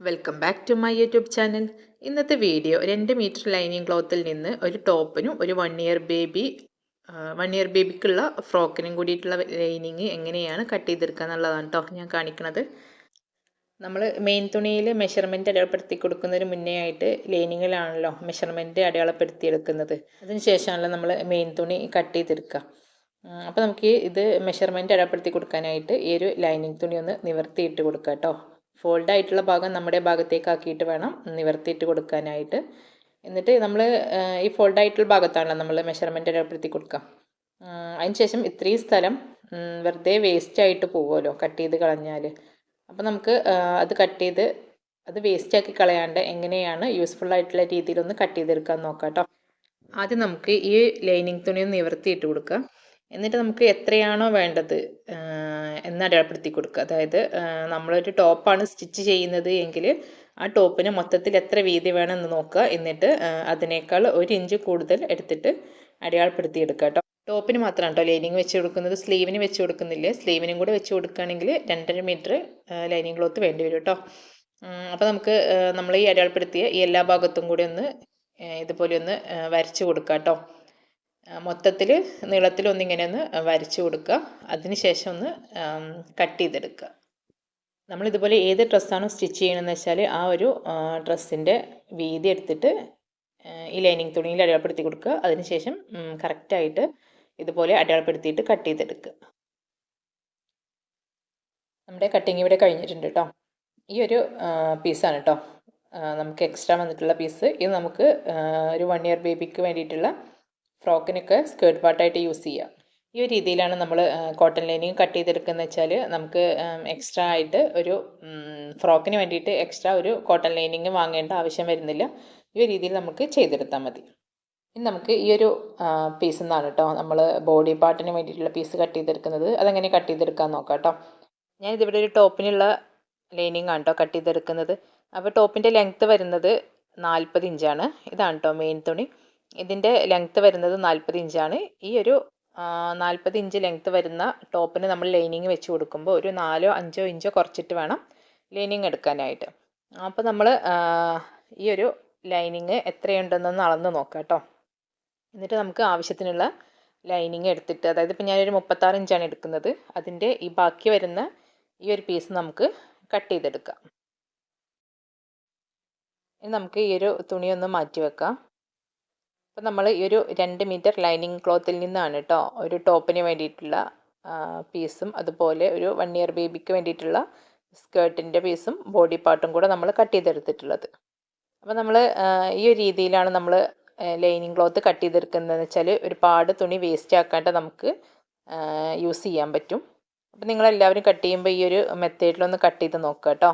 Welcome back to my YouTube channel ഇന്നത്തെ video രണ്ട് metre lining ക്ലോത്തിൽ നിന്ന് ഒരു ടോപ്പിനും ഒരു one year baby one year ബേബിക്കുള്ള ഫ്രോക്കിനും കൂടിയിട്ടുള്ള ലൈനിങ് എങ്ങനെയാണ് കട്ട് ചെയ്തെടുക്കുക എന്നുള്ളതാണ് കേട്ടോ ഞാൻ കാണിക്കുന്നത് നമ്മൾ മെയിൻ തുണിയിൽ മെഷർമെന്റ് അടയാളപ്പെടുത്തി കൊടുക്കുന്നതിന് മുന്നേ ആയിട്ട് ലൈനിങ്ങിലാണല്ലോ മെഷർമെന്റ് അടയാളപ്പെടുത്തിയെടുക്കുന്നത്. അതിന് ശേഷമാണല്ലോ നമ്മൾ മെയിൻ തുണി കട്ട് ചെയ്തെടുക്കുക. അപ്പോൾ നമുക്ക് ഇത് മെഷർമെന്റ് അടയാളപ്പെടുത്തി കൊടുക്കാനായിട്ട് ഈ ഒരു ലൈനിങ് തുണി ഒന്ന് നിവർത്തിയിട്ട് കൊടുക്കുക കേട്ടോ ഫോൾഡ് ആയിട്ടുള്ള ഭാഗം നമ്മുടെ ഭാഗത്തേക്ക് ആക്കിയിട്ട് വേണം നിവർത്തിയിട്ട് കൊടുക്കാനായിട്ട്. എന്നിട്ട് നമ്മൾ ഈ ഫോൾഡ് ആയിട്ടുള്ള ഭാഗത്താണല്ലോ നമ്മൾ മെഷർമെന്റ് രേഖപ്പെടുത്തി കൊടുക്കുക. അതിന് ശേഷം ഇത്രയും സ്ഥലം വെറുതെ വേസ്റ്റ് ആയിട്ട് പോകുമല്ലോ കട്ട് ചെയ്ത് കളഞ്ഞാൽ അപ്പോൾ നമുക്ക് അത് കട്ട് ചെയ്ത് അത് വേസ്റ്റ് ആക്കി കളയാണ്ട് എങ്ങനെയാണ് യൂസ്ഫുൾ ആയിട്ടുള്ള രീതിയിലൊന്ന് കട്ട് ചെയ്തെടുക്കാൻ നോക്കാം കേട്ടോ ആദ്യം നമുക്ക് ഈ ലൈനിങ് തുണി ഒന്ന് നിവർത്തിയിട്ട് കൊടുക്കുക. എന്നിട്ട് നമുക്ക് എത്രയാണോ വേണ്ടത് എന്ന് അടയാളപ്പെടുത്തി കൊടുക്കുക. അതായത് നമ്മളൊരു ടോപ്പാണ് സ്റ്റിച്ച് ചെയ്യുന്നത് എങ്കിൽ ആ ടോപ്പിന് മൊത്തത്തിൽ എത്ര വീതി വേണമെന്ന് നോക്കുക. എന്നിട്ട് അതിനേക്കാൾ ഒരു ഇഞ്ച് കൂടുതൽ എടുത്തിട്ട് അടയാളപ്പെടുത്തി എടുക്കുക കേട്ടോ ടോപ്പിന് മാത്രമാണ് കേട്ടോ ലൈനിങ് വെച്ച് കൊടുക്കുന്നത്. സ്ലീവിന് വെച്ച് കൊടുക്കുന്നില്ലേ? സ്ലീവിനും കൂടെ വെച്ച് കൊടുക്കുകയാണെങ്കിൽ രണ്ടര മീറ്റർ ലൈനിങ് ക്ലോത്ത് വേണ്ടി വരും കേട്ടോ അപ്പോൾ നമുക്ക് നമ്മൾ ഈ അടയാളപ്പെടുത്തിയ ഈ എല്ലാ ഭാഗത്തും കൂടി ഒന്ന് ഇതുപോലെ ഒന്ന് വരച്ച് കൊടുക്കാം കേട്ടോ മൊത്തത്തിൽ നീളത്തിലൊന്നിങ്ങനെ ഒന്ന് വരച്ചു കൊടുക്കുക. അതിന് ശേഷം ഒന്ന് കട്ട് ചെയ്തെടുക്കുക. നമ്മൾ ഇതുപോലെ ഏത് ഡ്രസ്സാണോ സ്റ്റിച്ച് ചെയ്യണമെന്ന് വെച്ചാൽ ആ ഒരു ഡ്രസ്സിന്റെ വീതി എടുത്തിട്ട് ഈ ലൈനിങ് തുണിയിൽ അടയാളപ്പെടുത്തി കൊടുക്കുക. അതിനുശേഷം കറക്റ്റായിട്ട് ഇതുപോലെ അടയാളപ്പെടുത്തിയിട്ട് കട്ട് ചെയ്തെടുക്കുക. നമ്മുടെ കട്ടിങ് ഇവിടെ കഴിഞ്ഞിട്ടുണ്ട് കേട്ടോ ഈ ഒരു പീസാണ് കേട്ടോ നമുക്ക് എക്സ്ട്രാ വന്നിട്ടുള്ള പീസ് ഇത് നമുക്ക് ഒരു വൺ ഇയർ ബേബിക്ക് വേണ്ടിയിട്ടുള്ള ഫ്രോക്കിനൊക്കെ സ്കേർട്ട് പാർട്ടായിട്ട് യൂസ് ചെയ്യാം. ഈ ഒരു രീതിയിലാണ് നമ്മൾ കോട്ടൺ ലൈനിങ് കട്ട് ചെയ്തെടുക്കുന്നത് വെച്ചാൽ നമുക്ക് എക്സ്ട്രാ ആയിട്ട് ഒരു ഫ്രോക്കിന് വേണ്ടിയിട്ട് എക്സ്ട്രാ ഒരു കോട്ടൺ ലൈനിങ് വാങ്ങേണ്ട ആവശ്യം വരുന്നില്ല. ഈ ഒരു രീതിയിൽ നമുക്ക് ചെയ്തെടുത്താൽ മതി. ഇനി നമുക്ക് ഈ ഒരു പീസ് നിന്നാണ് കേട്ടോ നമ്മൾ ബോഡി പാർട്ടിന് വേണ്ടിയിട്ടുള്ള പീസ് കട്ട് ചെയ്തെടുക്കുന്നത്. അതെങ്ങനെ കട്ട് ചെയ്തെടുക്കാൻ നോക്കാം കേട്ടോ ഞാനിതിവിടെ ഒരു ടോപ്പിനുള്ള ലൈനിങ് ആണ് കേട്ടോ കട്ട് ചെയ്തെടുക്കുന്നത്. അപ്പോൾ ടോപ്പിന്റെ ലെങ്ത്ത് വരുന്നത് നാൽപ്പത് ഇഞ്ചാണ്. ഇതാണ് കേട്ടോ മെയിൻ തുണി. ഇതിന്റെ ലെങ്ത്ത് വരുന്നത് നാൽപ്പത് ഇഞ്ചാണ് ഈ ഒരു നാൽപ്പത് ഇഞ്ച് ലെങ്ത്ത് വരുന്ന ടോപ്പിന് നമ്മൾ ലൈനിങ് വെച്ച് കൊടുക്കുമ്പോൾ ഒരു നാലോ അഞ്ചോ ഇഞ്ചോ കുറച്ചിട്ട് വേണം ലൈനിങ് എടുക്കാനായിട്ട്. അപ്പോൾ നമ്മൾ ഈ ഒരു ലൈനിങ് എത്രയുണ്ടെന്നൊന്ന് അളന്ന് നോക്കാം കേട്ടോ. എന്നിട്ട് നമുക്ക് ആവശ്യത്തിനുള്ള ലൈനിങ് എടുത്തിട്ട് അതായത് ഇപ്പോൾ ഞാനൊരു മുപ്പത്താറ് ഇഞ്ചാണ് എടുക്കുന്നത്. അതിന്റെ ഈ ബാക്കി വരുന്ന ഈ ഒരു പീസ് നമുക്ക് കട്ട് ചെയ്തെടുക്കാം. ഇനി നമുക്ക് ഈ ഒരു തുണിയൊന്ന് മാറ്റി വെക്കാം. അപ്പോൾ നമ്മൾ ഈ ഒരു രണ്ട് മീറ്റർ ലൈനിങ് ക്ലോത്തിൽ നിന്നാണ് കേട്ടോ ഒരു ടോപ്പിന് വേണ്ടിയിട്ടുള്ള പീസും അതുപോലെ ഒരു വൺ ഇയർ ബേബിക്ക് വേണ്ടിയിട്ടുള്ള സ്കേർട്ടിന്റെ പീസും ബോഡി പാർട്ടും കൂടെ നമ്മൾ കട്ട് ചെയ്തെടുത്തിട്ടുള്ളത്. അപ്പോൾ നമ്മൾ ഈ ഒരു രീതിയിലാണ് നമ്മൾ ലൈനിങ് ക്ലോത്ത് കട്ട് ചെയ്തെടുക്കുന്നതെന്ന് വെച്ചാൽ ഒരുപാട് തുണി വേസ്റ്റ് ആക്കാണ്ട് നമുക്ക് യൂസ് ചെയ്യാൻ പറ്റും. അപ്പോൾ നിങ്ങളെല്ലാവരും കട്ട് ചെയ്യുമ്പോൾ ഈ ഒരു മെത്തേഡിലൊന്ന് കട്ട് ചെയ്ത് നോക്കുക കേട്ടോ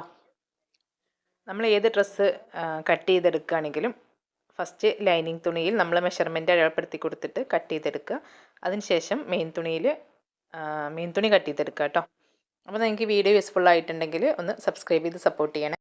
നമ്മൾ ഏത് ഡ്രസ്സ് കട്ട് ചെയ്തെടുക്കുകയാണെങ്കിലും ഫസ്റ്റ് ലൈനിങ് തുണിയിൽ നമ്മൾ മെഷർമെന്റ് അടയാളപ്പെടുത്തി കൊടുത്തിട്ട് കട്ട് ചെയ്തെടുക്കുക. അതിനുശേഷം മെയിൻ തുണിയിൽ മെയിൻ തുണി കട്ട് ചെയ്തെടുക്കുക കേട്ടോ അപ്പോൾ നിങ്ങൾക്ക് വീഡിയോ യൂസ്ഫുൾ ആയിട്ടുണ്ടെങ്കിൽ ഒന്ന് സബ്സ്ക്രൈബ് ചെയ്ത് സപ്പോർട്ട് ചെയ്യണേ.